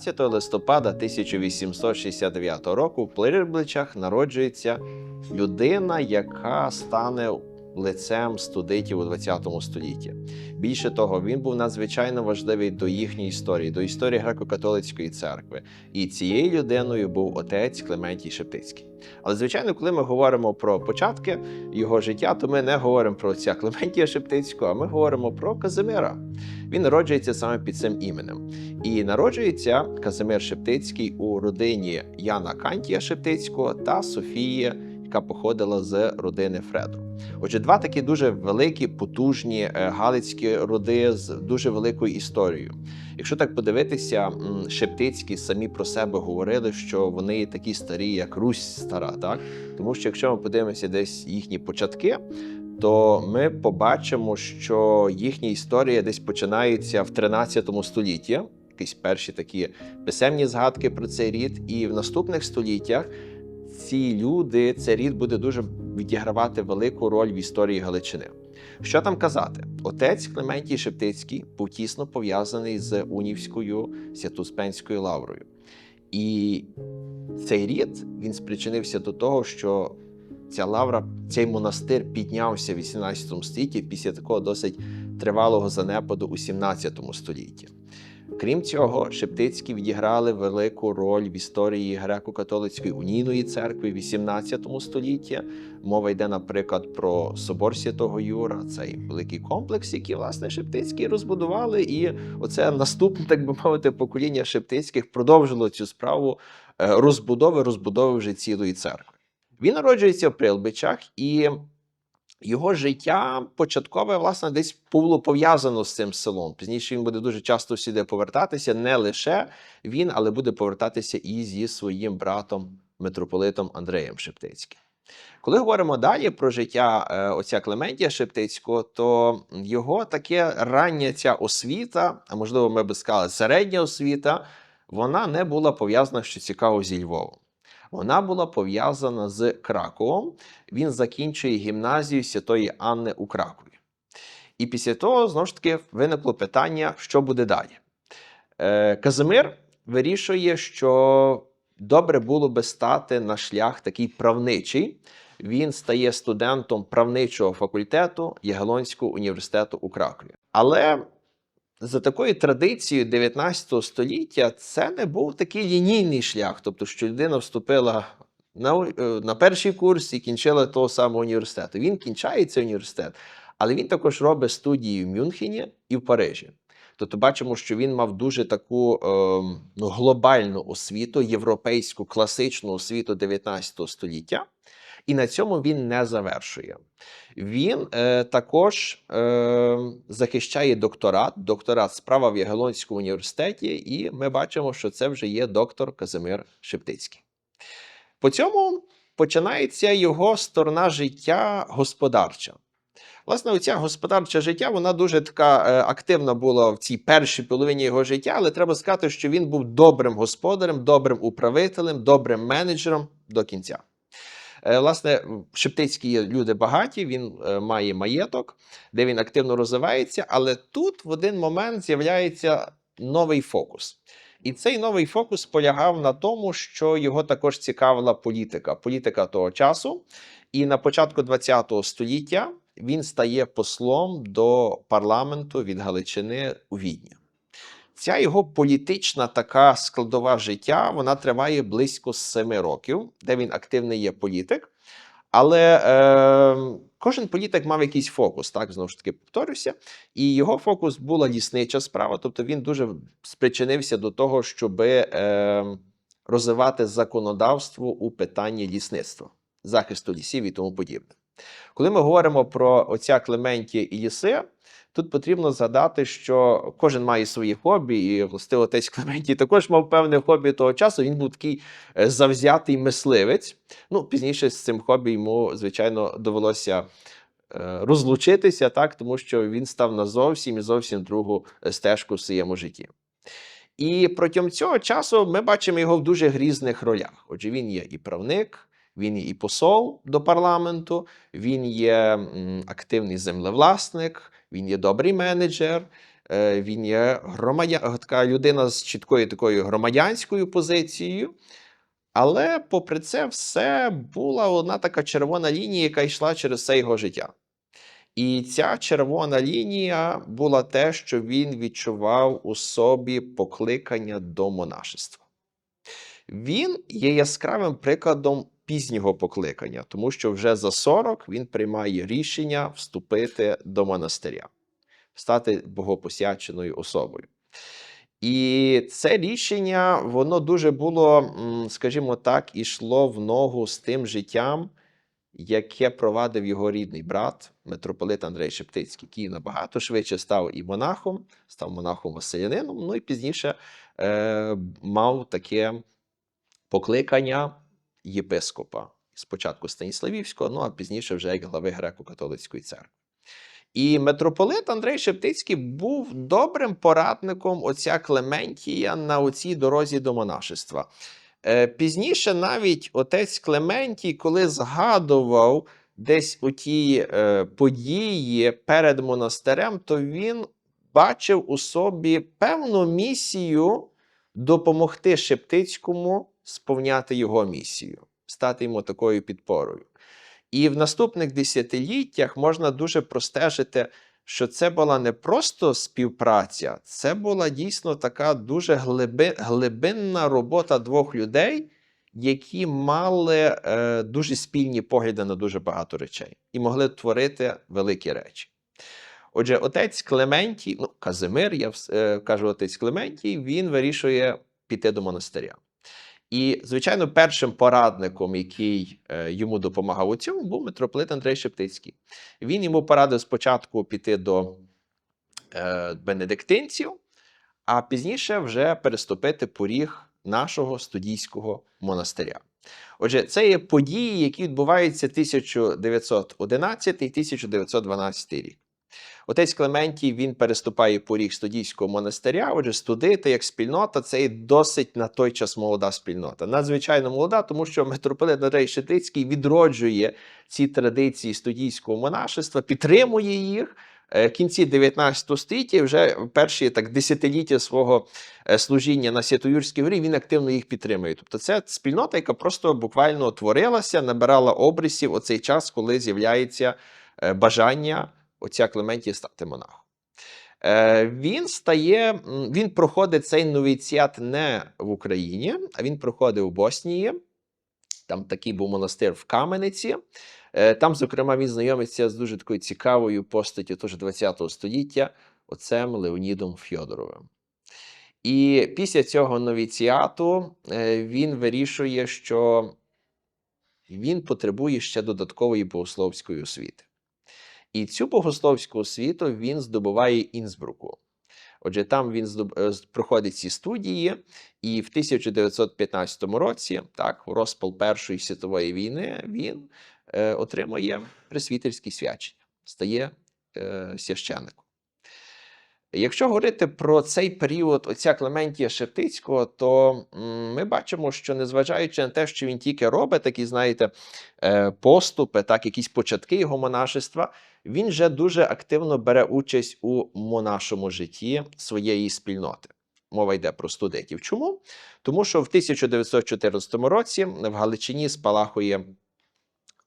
17 листопада 1869 року в Плирбличах народжується людина, яка стане лицем студентів у 20 столітті. Більше того, він був надзвичайно важливий до їхньої історії, до історії греко-католицької церкви. І цією людиною був отець Клементій Шептицький. Але звичайно, коли ми говоримо про початки його життя, то ми не говоримо про отця Клементія Шептицького, а ми говоримо про Казимира. Він народжується саме під цим іменем. І народжується Казимир Шептицький у родині Яна Кантія Шептицького та Софії, яка походила з родини Фреду. Отже, два такі дуже великі, потужні е, галицькі роди з дуже великою історією. Якщо так подивитися, Шептицькі самі про себе говорили, що вони такі старі, як Русь стара, так тому що якщо ми подивимося десь їхні початки, то ми побачимо, що їхня історія десь починається в 13 столітті. Якісь перші такі писемні згадки про цей рід, і в наступних століттях ці люди, цей рід буде дуже відігравати велику роль в історії Галичини. Що там казати? Отець Клементій Шептицький був тісно пов'язаний з Унівською Святоуспенською лаврою. І цей рід він спричинився до того, що ця лавра, цей монастир піднявся в 18 столітті після такого досить тривалого занепаду у 17 столітті. Крім цього, Шептицькі відіграли велику роль в історії греко-католицької унійної церкви в 18 столітті. Мова йде, наприклад, про собор Святого Юра, цей великий комплекс, який власне Шептицькі розбудували. І оце наступне, так би мовити, покоління Шептицьких продовжило цю справу е, розбудови, розбудови вже цілої церкви. Він народжується в Прилбичах і. Його життя початкове, власне, десь було пов'язано з цим селом. Пізніше він буде дуже часто сюди повертатися. Не лише він, але буде повертатися і зі своїм братом митрополитом Андреєм Шептицьким. Коли говоримо далі про життя е, отця Клементія Шептицького, то його таке рання ця освіта, а можливо, ми би сказали, середня освіта, вона не була пов'язана, що цікаво, зі Львовом. Вона була пов'язана з Краковом. Він закінчує гімназію Святої Анни у Кракові. І після того, знову ж таки, виникло питання, що буде далі. Е, Казимир вирішує, що добре було би стати на шлях такий правничий. Він стає студентом правничого факультету Ягелонського університету у Кракові. Але за такою традицією 19 століття це не був такий лінійний шлях, тобто, що людина вступила на, е, на перший курс і кінчила того самого університету. Він кінчає цей університет, але він також робить студії в Мюнхені і в Парижі. Тобто бачимо, що він мав дуже таку е, ну, глобальну освіту, європейську класичну освіту 19 століття, і на цьому він не завершує. Він е, також е, захищає докторат, докторат справа в Ягелонському університеті, і ми бачимо, що це вже є доктор Казимир Шептицький. По цьому починається його сторона життя господарча. Власне, оця господарче життя, вона дуже така е, активна була в цій першій половині його життя, але треба сказати, що він був добрим господарем, добрим управителем, добрим менеджером до кінця. Е, Власне, Шептицькі люди багаті, він е, має маєток, де він активно розвивається, але тут в один момент з'являється новий фокус. І цей новий фокус полягав на тому, що його також цікавила політика, політика того часу. І на початку ХХ століття він стає послом до парламенту від Галичини у Відні. Ця його політична така складова життя вона триває близько семи років, де він активний є політик. Але е, кожен політик мав якийсь фокус, так знову ж таки повторюся. І його фокус була ліснича справа, тобто він дуже спричинився до того, щоб е, розвивати законодавство у питанні лісництва, захисту лісів і тому подібне. Коли ми говоримо про отця Клементія і ліси, тут потрібно згадати, що кожен має свої хобі, і властиво отець Клементій також мав певне хобі того часу. Він був такий е, завзятий мисливець. Ну, пізніше з цим хобі йому, звичайно, довелося е, розлучитися, так, тому що він став на зовсім і зовсім другу е, стежку в своєму житті. І протягом цього часу ми бачимо його в дуже грізних ролях. Отже, він є і правник, він і посол до парламенту, він є активний землевласник, він є добрий менеджер, Е, Він є громадя... така людина з чіткою такою громадянською позицією. Але, попри це, все була одна така червона лінія, яка йшла через все його життя. І ця червона лінія була те, що він відчував у собі покликання до монашества. Він є яскравим прикладом пізнього покликання, тому що вже за 40 він приймає рішення вступити до монастиря, стати богопосяченою особою. І це рішення, воно дуже було, скажімо так, ішло в ногу з тим життям, яке провадив його рідний брат, митрополит Андрей Шептицький, який набагато швидше став і монахом, став монахом Василянином, ну і пізніше е, мав таке покликання єпископа. Спочатку Станіславівського, ну а пізніше вже як глави греко-католицької церкви. І митрополит Андрей Шептицький був добрим порадником отця Клементія на оцій дорозі до монашества. Е, Пізніше навіть отець Клементій, коли згадував десь у ті е, події перед монастирем, то він бачив у собі певну місію допомогти Шептицькому сповняти його місію, стати йому такою підпорою. І в наступних десятиліттях можна дуже простежити, що це була не просто співпраця, це була дійсно така дуже глиби, глибинна робота двох людей, які мали е, дуже спільні погляди на дуже багато речей і могли творити великі речі. Отже, отець Клементій, ну, Казимир, я е, кажу отець Клементій, він вирішує піти до монастиря. І, звичайно, першим порадником, який е, йому допомагав у цьому, був митрополит Андрей Шептицький. Він йому порадив спочатку піти до е, бенедиктинців, а пізніше вже переступити поріг нашого студійського монастиря. Отже, це є події, які відбуваються 1911 і 1912 рік. Отець Клементій він переступає поріг студійського монастиря. Отже, студити як спільнота це є досить на той час молода спільнота. Надзвичайно молода, тому що митрополит Андрей Шетицький відроджує ці традиції студійського монашества, підтримує їх. Е, В кінці 19 століття, вже перші так десятиліття свого е, служіння на Святоюрській горі, він активно їх підтримує. Тобто, це спільнота, яка просто буквально творилася, набирала обрисів у цей час, коли з'являється е, бажання отця Клементія стати монахом. Е, Він стає, він проходить цей новіціат не в Україні, а він проходить у Боснії. Там такий був монастир в Камениці. Е, Там, зокрема, він знайомиться з дуже такою цікавою постаттю ХХ століття, отцем Леонідом Фьодоровим. І після цього новіціату е, він вирішує, що він потребує ще додаткової богословської освіти. І цю богословську освіту він здобуває Інсбруку. Отже, там він е, проходить ці студії, і в 1915 році, так, у розпал Першої світової війни, він е, отримує пресвітерські свячення, стає е, священником. Якщо говорити про цей період отця Клементія Шептицького, то ми бачимо, що незважаючи на те, що він тільки робить такі, знаєте, е, поступи, так, якісь початки його монашества, він вже дуже активно бере участь у монашому житті своєї спільноти. Мова йде про студентів. Чому? Тому що в 1914 році в Галичині спалахує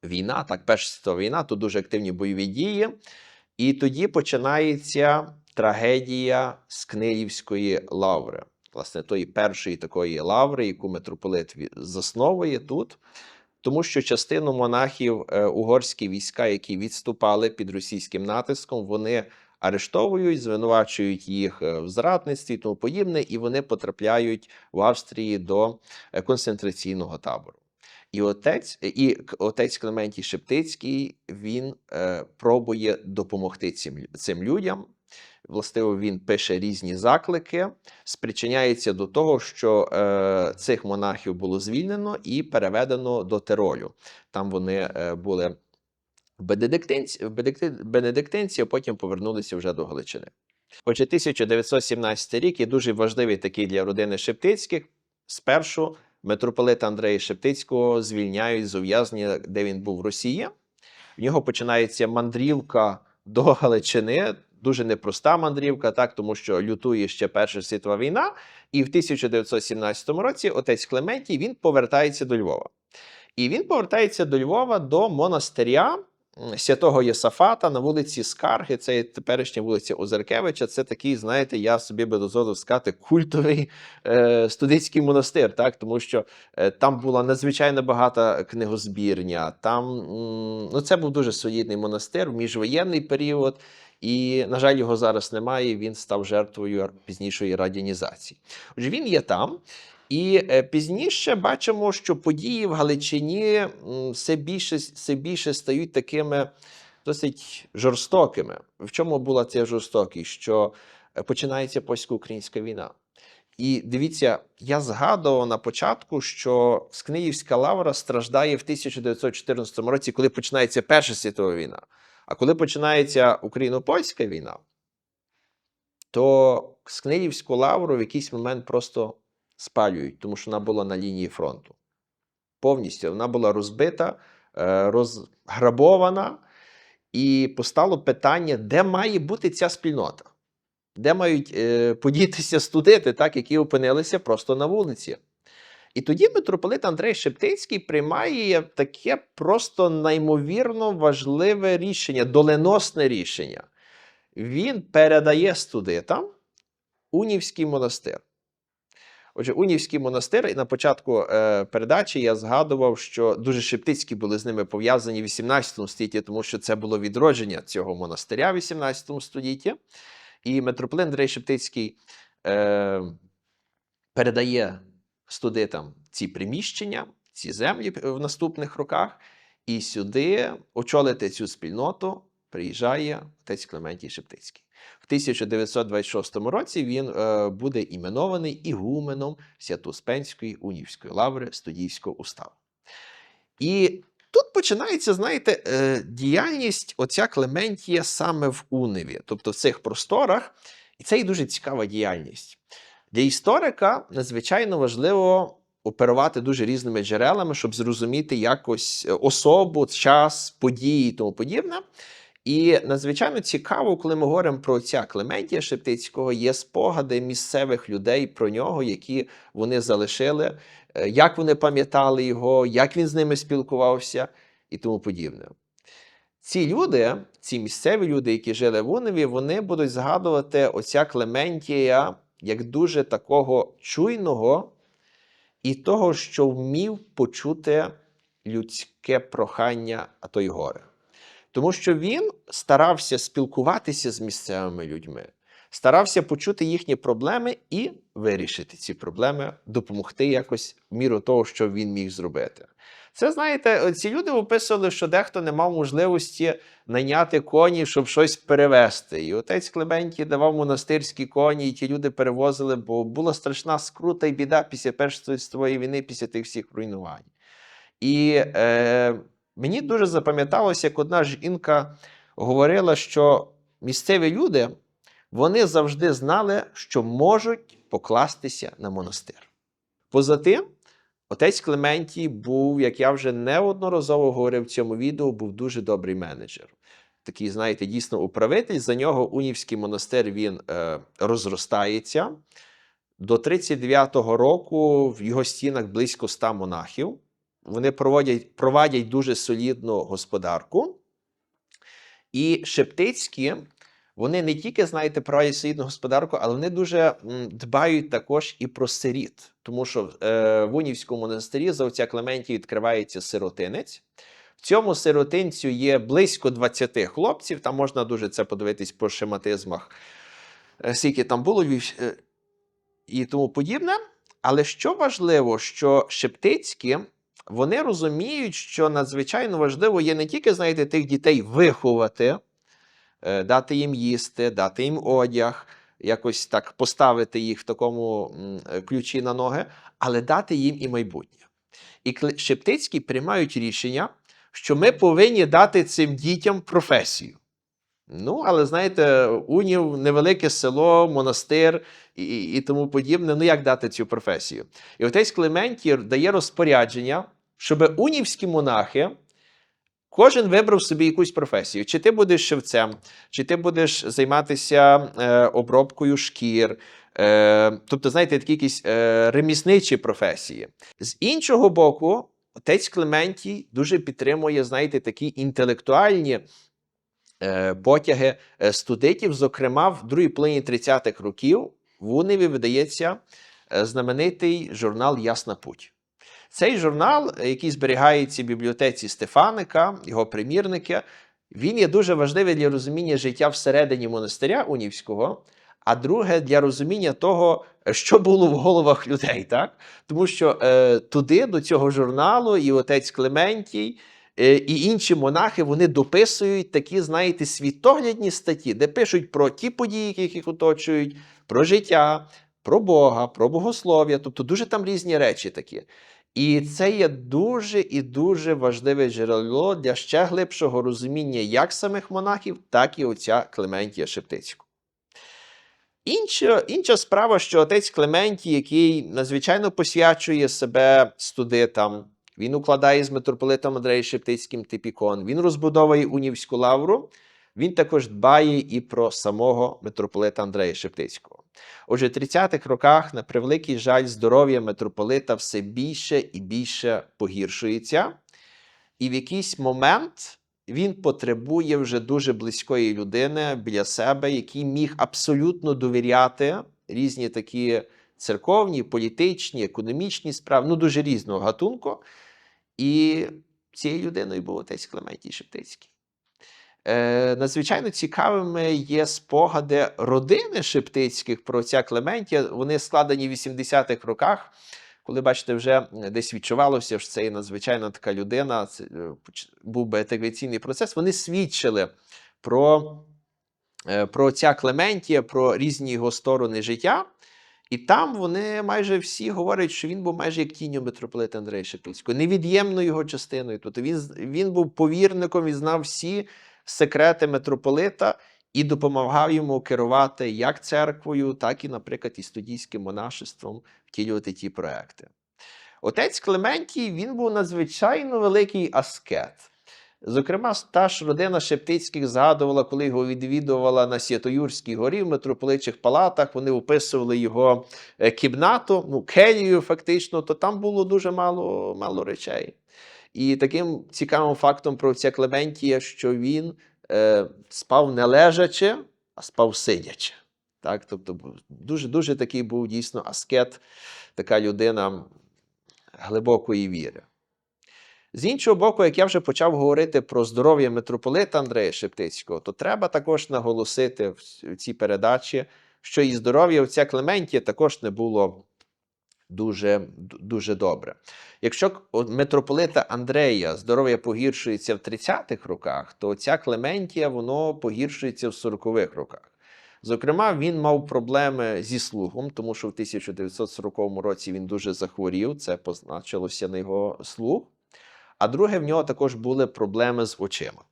війна, так, Перша світова війна, тут дуже активні бойові дії. І тоді починається трагедія Скнилівської лаври. Власне, тої першої такої лаври, яку митрополит засновує тут. Тому що частину монахів е, угорські війська, які відступали під російським натиском, вони арештовують, звинувачують їх е, в зрадництві тому подібне, і вони потрапляють в Австрії до е, концентраційного табору. І отець, і отець Клементій Шептицький він е, пробує допомогти цим, цим людям. Властиво, він пише різні заклики, спричиняється до того, що е, цих монахів було звільнено і переведено до Тиролю. Там вони е, були в Бенедиктинці, Бенедиктинці, а потім повернулися вже до Галичини. Отже, 1917 рік є дуже важливий такий для родини Шептицьких. Спершу митрополита Андрея Шептицького звільняють з ув'язнення, де він був в Росії. В нього починається мандрівка до Галичини, дуже непроста мандрівка, так тому що лютує ще Перша світова війна. І в 1917 році отець Клементій він повертається до Львова. І він повертається до Львова до монастиря святого Єсафата на вулиці Скарги. Це теперішня вулиця Озеркевича. Це такий, знаєте, я собі би дозволив сказати, культовий е, студентський монастир, так тому що е, там була надзвичайно багата книгозбірня. Там м, ну, це був дуже солідний монастир в міжвоєнний період. І, на жаль, його зараз немає. Він став жертвою пізнішої радянізації. Отже, він є там. І е, пізніше бачимо, що події в Галичині все більше, все більше стають такими досить жорстокими. В чому була ця жорстокість? Що е, починається польсько-українська війна. І дивіться, я згадував на початку, що Скниївська лавра страждає в 1914 році, коли починається Перша світова війна. А коли починається Україно-польська війна, то Скнилівську лавру в якийсь момент просто спалюють, тому що вона була на лінії фронту. Повністю вона була розбита, е, розграбована, і постало питання, де має бути ця спільнота, де мають е, подітися студенти, так, які опинилися просто на вулиці. І тоді митрополит Андрей Шептицький приймає таке просто неймовірно важливе рішення, доленосне рішення. Він передає студентам Унівський монастир. Отже, Унівський монастир, і на початку е, передачі я згадував, що дуже шептицькі були з ними пов'язані в 18 столітті, тому що це було відродження цього монастиря в 18 столітті. І митрополит Андрей Шептицький е, передає студентам ці приміщення, ці землі в наступних роках, і сюди очолити цю спільноту приїжджає отець Клементій Шептицький. В 1926 році він е, буде іменований ігуменом Святоуспенської унівської лаври студійського уставу. І тут починається, знаєте, е, діяльність отця Клементія саме в Уневі, тобто в цих просторах. І це і дуже цікава діяльність. Для історика надзвичайно важливо оперувати дуже різними джерелами, щоб зрозуміти якось особу, час, події і тому подібне. І надзвичайно цікаво, коли ми говоримо про отця Клементія Шептицького, є спогади місцевих людей про нього, які вони залишили, е, як вони пам'ятали його, як він з ними спілкувався і тому подібне. Ці люди, ці місцеві люди, які жили в Уневі, вони будуть згадувати отця Клементія як дуже такого чуйного і того, що вмів почути людське прохання, а то й горе. Тому що він старався спілкуватися з місцевими людьми, старався почути їхні проблеми і вирішити ці проблеми, допомогти якось в міру того, що він міг зробити. Це знаєте, ці люди описували, що дехто не мав можливості найняти коні, щоб щось перевезти. І отець Клементій давав монастирські коні, і ті люди перевозили, бо була страшна скрута і біда після Першої світової війни, після тих всіх руйнувань. І е, мені дуже запам'яталося, як одна жінка говорила, що місцеві люди вони завжди знали, що можуть покластися на монастир. Поза тим, отець Клементій був, як я вже неодноразово говорив в цьому відео, був дуже добрий менеджер. Такий, знаєте, дійсно управитель. За нього Унівський монастир він е, розростається. До 39-го року в його стінах близько 100 монахів. Вони проводять, проводять дуже солідну господарку. І Шептицькі, вони не тільки, знаєте, проводять солідну господарку, але вони дуже дбають також і про сиріт. Тому що е, в Унівському монастирі за отця Клементії відкривається сиротинець. В цьому сиротинцю є близько 20 хлопців. Там можна дуже це подивитись по шематизмах, е, скільки там було е, і тому подібне. Але що важливо, що Шептицькі вони розуміють, що надзвичайно важливо є не тільки, знаєте, тих дітей виховати, дати їм їсти, дати їм одяг, якось так поставити їх в такому е, ключі на ноги, але дати їм і майбутнє. І Шептицькі приймають рішення, що ми повинні дати цим дітям професію. Ну, але знаєте, Унів невелике село, монастир і, і, тому подібне. Ну, як дати цю професію? І отець Клементій дає розпорядження, щоб унівські монахи Кожен вибрав собі якусь професію. Чи ти будеш шевцем, чи ти будеш займатися е, обробкою шкір. Е, тобто, знаєте, такі якісь е, ремісничі професії. З іншого боку, отець Клементій дуже підтримує, знаєте, такі інтелектуальні е, потяги е, студентів. Зокрема, в другій половині 30-х років в Уневі видається е, знаменитий журнал Ясна путь. Цей журнал, який зберігається в бібліотеці Стефаника, його примірники, він є дуже важливий для розуміння життя всередині монастиря Унівського, а друге для розуміння того, що було в головах людей. Так? Тому що е, туди, до цього журналу, і отець Клементій, е, і інші монахи вони дописують такі, знаєте, світоглядні статті, де пишуть про ті події, які їх оточують, про життя, про Бога, про богослов'я. Тобто дуже там різні речі такі. І це є дуже і дуже важливе джерело для ще глибшого розуміння як самих монахів, так і отця Клементія Шептицького. Інша, інша справа, що отець Клементій, який надзвичайно посвячує себе студитам, він укладає з митрополитом Андреєм Шептицьким типікон, він розбудовує унівську лавру, він також дбає і про самого митрополита Андрея Шептицького. Отже, в 30-х роках, на превеликий жаль, здоров'я митрополита все більше і більше погіршується, і в якийсь момент він потребує вже дуже близької людини біля себе, який міг абсолютно довіряти різні такі церковні, політичні, економічні справи, ну дуже різного гатунку. І цією людиною був отець Клементій Шептицький. Е, надзвичайно цікавими є спогади родини Шептицьких про отця Клементія. Вони складені в 80-х роках, коли, бачите, вже десь відчувалося, що це є надзвичайно така людина, це е, був би інтеграційний процес. Вони свідчили про, е, про отця Клементія, про різні його сторони життя. І там вони майже всі говорять, що він був майже як тінню митрополита Андрея Шептицького, невід'ємною його частиною. Тобто він, він був повірником, він знав всі секрети митрополита і допомагав йому керувати як церквою, так і, наприклад, і студійським монашеством втілювати ті проекти. Отець Клементій він був надзвичайно великий аскет. Зокрема, та ж родина Шептицьких згадувала, коли його відвідувала на Святоюрській горі в митрополичих палатах. Вони описували його е, кімнату, ну, келію, фактично, то там було дуже мало, мало речей. І таким цікавим фактом про отця Клементія, що він е, спав не лежачи, а спав сидячи. Так? Тобто дуже, дуже такий був дійсно аскет, така людина глибокої віри. З іншого боку, як я вже почав говорити про здоров'я митрополита Андрея Шептицького, то треба також наголосити в в цій передачі, що і здоров'я отця Клементія також не було дуже, дуже добре. Якщо митрополита Андрея здоров'я погіршується в 30-х роках, то отця Клементія воно погіршується в 40-х роках. Зокрема, він мав проблеми зі слухом, тому що в 1940 році він дуже захворів, це позначилося на його слух. А друге, в нього також були проблеми з очима.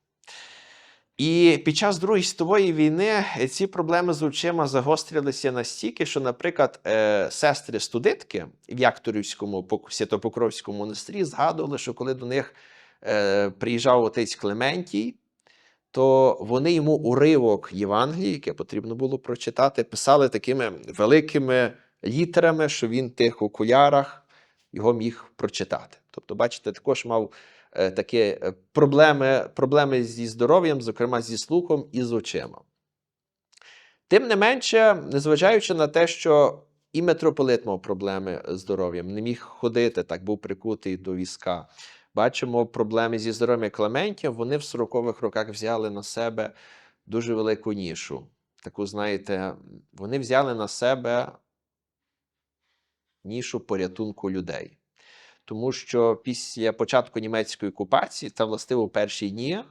І під час Другої світової війни е, ці проблеми з очима загострилися настільки, що, наприклад, е, сестри студентки в Якторівському Святопокровському монастирі згадували, що коли до них е, приїжджав отець Клементій, то вони йому уривок Євангелії, яке потрібно було прочитати, писали такими великими літерами, що він в тих окулярах його міг прочитати. Тобто, бачите, також мав такі е, проблеми, проблеми зі здоров'ям, зокрема зі слухом і з очима. Тим не менше, незважаючи на те, що і митрополит мав проблеми з здоров'ям, не міг ходити, так був прикутий до візка. Бачимо проблеми зі здоров'ям Клементія, вони в 40-х роках взяли на себе дуже велику нішу. Таку, знаєте, вони взяли на себе нішу порятунку людей. Тому що після початку німецької окупації та властиво перші дні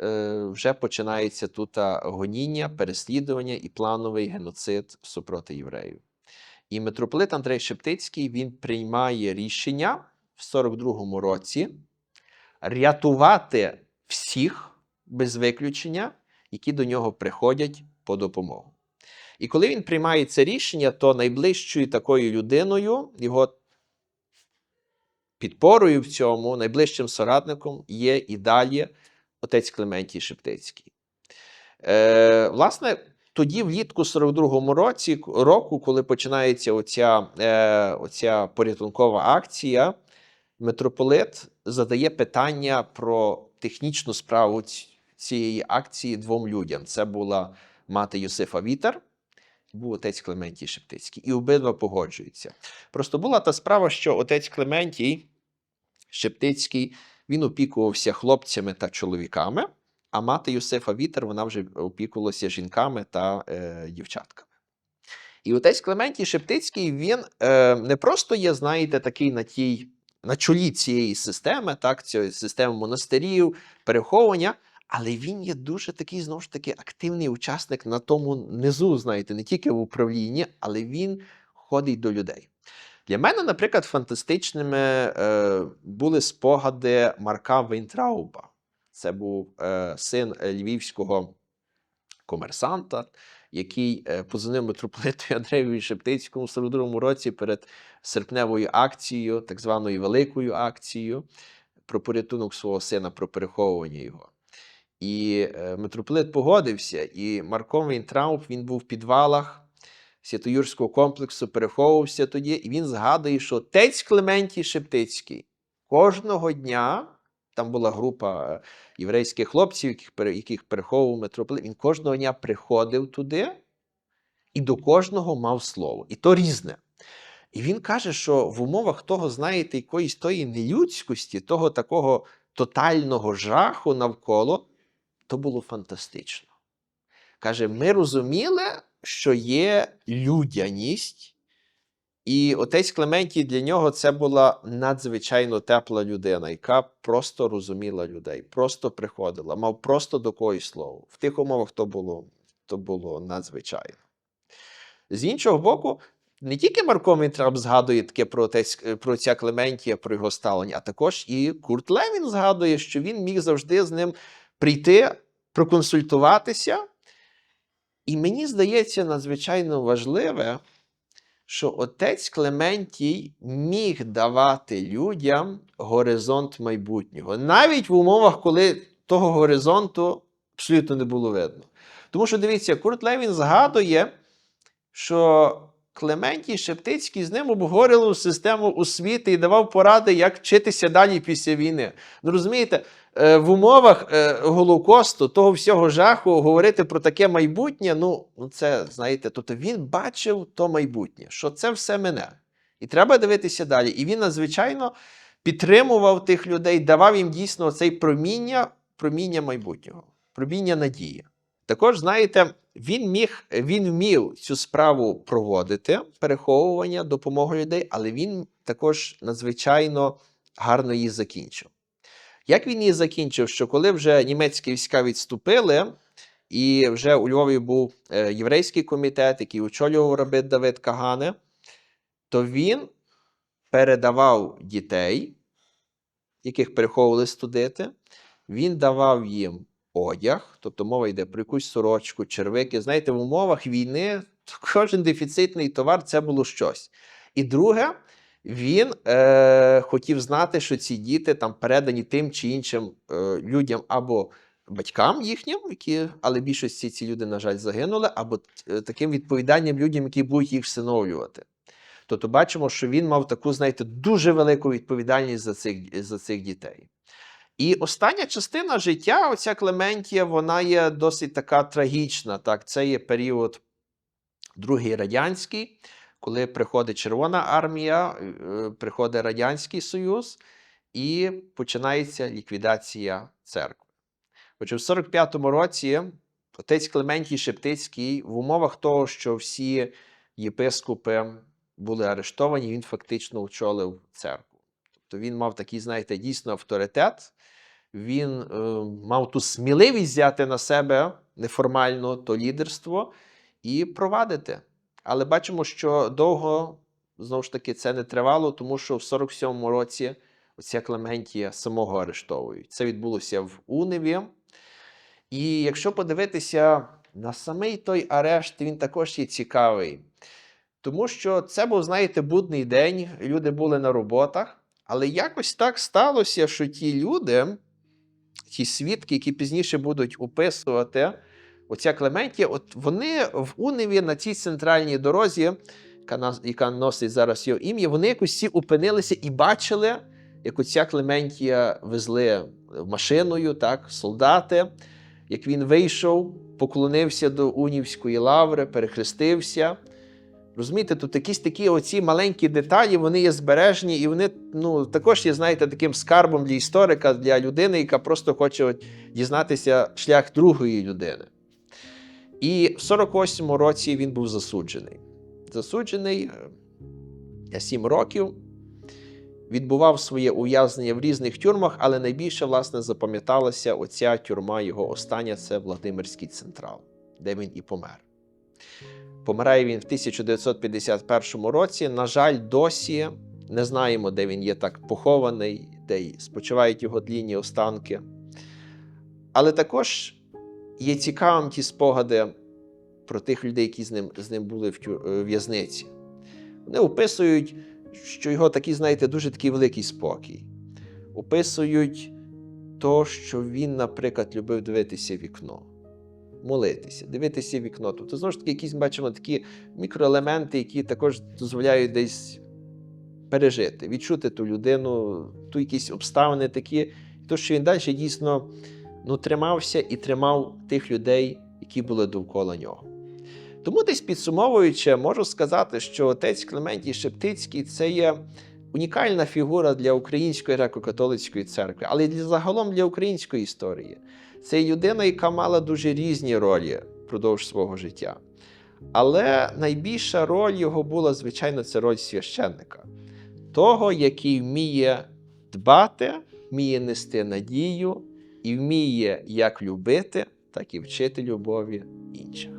е, вже починається тут гоніння, переслідування і плановий геноцид супроти євреїв. І митрополит Андрей Шептицький він приймає рішення в 42-му році рятувати всіх без виключення, які до нього приходять по допомогу. І коли він приймає це рішення, то найближчою такою людиною його підпорою в цьому, найближчим соратником є і далі отець Клементій Шептицький. Е, власне, тоді, влітку 42-му році, року, коли починається оця, е, оця порятункова акція, митрополит задає питання про технічну справу цієї акції двом людям. Це була мати Йосифа Вітер, був отець Клементій Шептицький. І обидва погоджуються. Просто була та справа, що отець Клементій Шептицький він опікувався хлопцями та чоловіками, а мати Йосифа Вітер вона вже опікувалася жінками та е, дівчатками. І отець Клементій Шептицький він е, не просто є, знаєте, такий на тій, на чолі цієї системи, так, цієї системи монастирів, переховування, але він є дуже такий, знову ж таки, активний учасник на тому низу, знаєте, не тільки в управлінні, але він ходить до людей. Для мене, наприклад, фантастичними е, були спогади Марка Вейнтрауба. Це був е, син львівського комерсанта, який е, позвонив митрополиту Андреєві Шептицькому в 42 році перед серпневою акцією, так званою великою акцією, про порятунок свого сина, про переховування його. І е, митрополит погодився, і Марко Вейнтрауб, він був в підвалах Святоюрського комплексу, переховувався тоді, і він згадує, що отець Клементій Шептицький кожного дня, там була група е, єврейських хлопців, яких, яких переховував митрополит, він кожного дня приходив туди і до кожного мав слово. І то різне. І він каже, що в умовах того, знаєте, якоїсь тої нелюдськості, того такого тотального жаху навколо, то було фантастично. Каже, ми розуміли, що є людяність, і отець Клементій для нього це була надзвичайно тепла людина, яка просто розуміла людей, просто приходила, мав просто до когось слово. В тих умовах то було, то було надзвичайно. З іншого боку, не тільки Марко Мінтрап згадує таке про, отець, про отця Клементія, про його ставлення, а також і Курт Левін згадує, що він міг завжди з ним прийти, проконсультуватися. І мені здається надзвичайно важливе, що отець Клементій міг давати людям горизонт майбутнього, навіть в умовах, коли того горизонту абсолютно не було видно. Тому що дивіться, Курт Левін згадує, що Клементій Шептицький з ним обговорював систему освіти і давав поради, як вчитися далі після війни. Ну розумієте, е, в умовах е, Голокосту, того всього жаху, говорити про таке майбутнє, ну, ну це, знаєте, тобто він бачив то майбутнє, що це все мене. І треба дивитися далі. І він надзвичайно підтримував тих людей, давав їм дійсно цей проміння, проміння майбутнього, проміння надії. Також, знаєте, він міг, він вмів цю справу проводити, переховування, допомогу людей, але він також надзвичайно гарно її закінчив. Як він її закінчив? Що коли вже німецькі війська відступили, і вже у Львові був е, єврейський комітет, який очолював рабит Давид Кагане, то він передавав дітей, яких переховували студити, він давав їм одяг, тобто мова йде про якусь сорочку, червики. Знаєте, в умовах війни кожен дефіцитний товар це було щось. І друге, він е, хотів знати, що ці діти там передані тим чи іншим е, людям або батькам їхнім, які, але більшості ці люди, на жаль, загинули, або е, таким відповідальним людям, які будуть їх всиновлювати. Тобто бачимо, що він мав таку, знаєте, дуже велику відповідальність за цих, за цих дітей. І остання частина життя, оця Клементія, вона є досить така трагічна. Так? Це є період Другий радянський, коли приходить Червона армія, е, приходить Радянський Союз, і починається ліквідація церкви. Отже, в 45-му році отець Клементій Шептицький в умовах того, що всі єпископи були арештовані, він фактично очолив церкву. Тобто він мав такий, знаєте, дійсно авторитет. Він е, мав ту сміливість взяти на себе неформально то лідерство і провадити. Але бачимо, що довго знову ж таки це не тривало, тому що в 47-му році оця Клементія самого арештовують. Це відбулося в Уневі. І якщо подивитися на самий той арешт, він також є цікавий. Тому що це був, знаєте, будний день, люди були на роботах, Але якось так сталося, що ті люди, ті свідки, які пізніше будуть описувати, оця Клементія, от вони в Уневі на цій центральній дорозі, яка, носить зараз його ім'я, вони якось всі опинилися і бачили, як оця Клементія везли машиною, так, солдати, як він вийшов, поклонився до Унівської лаври, перехрестився. Розумієте, тут якісь такі оці маленькі деталі, вони є збережені, і вони ну, також є, знаєте, таким скарбом для історика, для людини, яка просто хоче от дізнатися шлях другої людини. І в 48-му році він був засуджений. Засуджений е, на 7 років, відбував своє ув'язнення в різних тюрмах, але найбільше, власне, запам'яталася оця тюрма його остання це Владимирський централ, де він і помер. Помирає він в 1951 році. На жаль, досі не знаємо, де він є так похований, де спочивають його длінні останки. Але також є цікавим ті спогади про тих людей, які з ним, з ним були в е, в'язниці. Вони описують, що його такий, знаєте, дуже такий великий спокій. Описують то, що він, наприклад, любив дивитися вікно молитися, дивитися вікно. Тобто, знову ж таки, якісь бачимо такі мікроелементи, які також дозволяють десь пережити, відчути ту людину, ту якісь обставини такі, і то, що він далі дійсно ну, тримався і тримав тих людей, які були довкола нього. Тому десь підсумовуючи, можу сказати, що отець Клементій Шептицький це є унікальна фігура для Української греко-католицької церкви, але й загалом для української історії. Це людина, яка мала дуже різні ролі впродовж свого життя. Але найбільша роль його була, звичайно, це роль священника, того, який вміє дбати, вміє нести надію і вміє як любити, так і вчити любові інших.